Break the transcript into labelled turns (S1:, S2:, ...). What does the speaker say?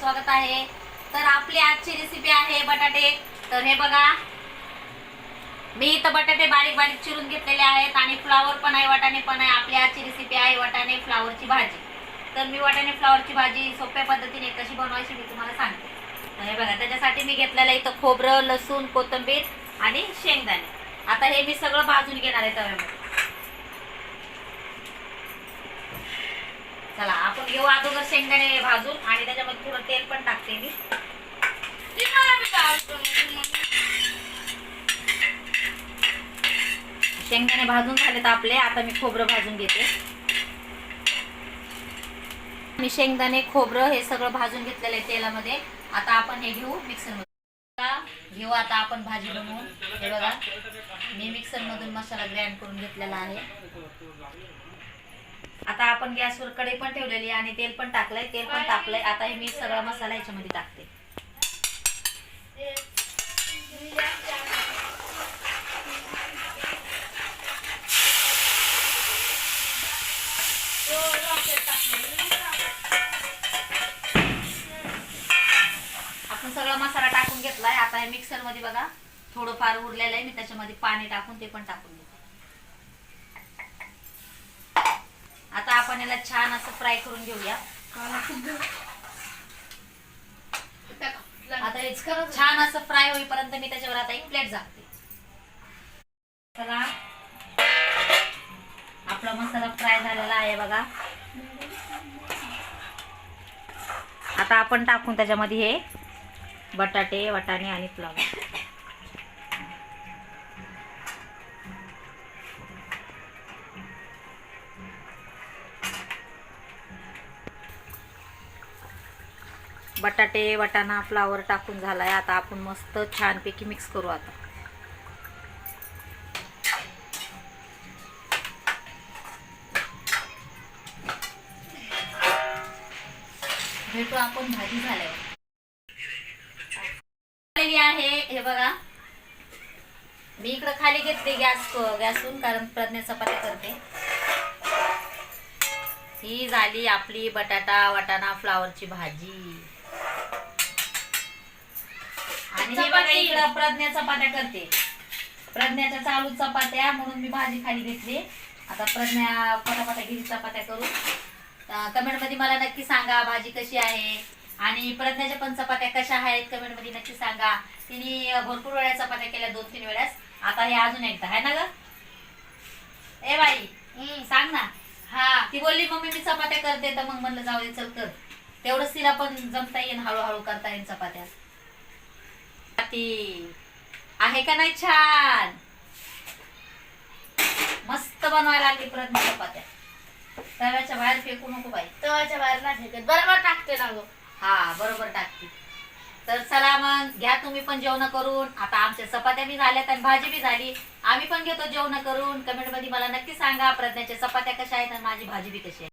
S1: स्वागत आहे. तर आपली आजची रेसिपी आहे बटाटे. तर हे बघा. मी इथं बटाटे बारीक बारीक चिरून घेतलेले आहेत आणि फ्लावर पण आहे वाटाणे पण आहे. आपली आजची रेसिपी आहे वाटाणे फ्लावरची भाजी. तर मी वाटाणे फ्लावरची भाजी सोप्या पद्धतीने कशी बनवायची मी तुम्हाला सांगते. तर हे बघा त्याच्यासाठी मी घेतलेलं इथं खोबरं लसूण कोथिंबीर आणि शेंगदाणे. आता हे मी सगळं भाजून घेणार आहे तव्यामध्ये चला आपण घेऊ अगोदर शेंगदाणे भाजून आणि त्याच्यामध्ये थोडं तेल पण टाकते मी. शेंगदाणे भाजून झालेत आपले आता मी खोबरं भाजून घेते. मी शेंगदाणे खोबरं हे सगळं भाजून घेतलेलं आहे तेलामध्ये. आता आपण हे घेऊ मिक्सरमध्ये. घेऊ आता आपण भाजी बनवून. हे बघा मी मिक्सर मधून मसाला ग्राइंड करून घेतलेला आहे. आता आपण गॅसवर कढई पण ठेवलेली आहे आणि तेल पण टाकलंय तेल पण टाकलंय. आता हे मी सगळा मसाला ह्याच्यामध्ये टाकते. आपण सगळा मसाला टाकून घेतलाय. आता हे मिक्सरमध्ये बघा थोडंफार उरलेलं आहे. मी त्याच्यामध्ये पाणी टाकून ते पण टाकून घेते आता आपण याला छान असं फ्राय करून घेऊया. आता छान असं फ्राय होईपर्यंत मी त्याच्यावर आता एक प्लेट झाकते चला. आपला मसाला फ्राय झालेला आहे बघा. आता आपण टाकून त्याच्यामध्ये हे बटाटे वाटाणे आणि फ्लावर बटाटे वाटाणा फ्लावर टाकून झालाय. आता आपण मस्त छानपैकी मिक्स करू आता. भेटू आपण भाजी झाल्यावर. आहे हे बघा. मी इकडं खाली घेतली गॅस गॅसून कारण प्रज्ञा चपाती करते. ही झाली आपली बटाटा वाटाणा फ्लावरची भाजी. आणि हे बघा इकडं प्रज्ञा चपात्या करते. प्रज्ञाच्या चालू चपात्या म्हणून मी भाजी खाली घेतली. आता प्रज्ञा पटापटा गेली चपात्या करून कमेंटमध्ये मला नक्की सांगा भाजी कशी आहे. आणि प्रज्ञाच्या पण चपात्या कशा आहेत कमेंटमध्ये नक्की सांगा. तिने भरपूर वेळा चपात्या केल्या दोन तीन वेळेस. आता हे अजून एकदा आहे ना ग? ए बाई सांग ना. हा. ती बोलली मम्मी मी चपात्या करते. तर मग म्हणलं जाऊ दे चल कर. तेवढंच तिला पण जमता येईल हळूहळू करता येईल चपात्या. ती आहे का नाही छान? मस्त बनवायला लागली प्रज्ञा चपात्या. तव्याच्या बाहेर फेकू नको बाई.
S2: तवाच्या बाहेर नाही फेकत. बरोबर टाकते ना गं.
S1: हा बरोबर टाकते. तर चला मग घ्या तुम्ही पण जेवण करून. आता आमच्या चपात्या बी झाल्यात आणि भाजी बी झाली. आम्ही पण घेतो जेवण करून. कमेंटमध्ये मला नक्की सांगा प्रज्ञाच्या चपात्या कशा आहेत आणि माझी भाजी बी कशी आहे.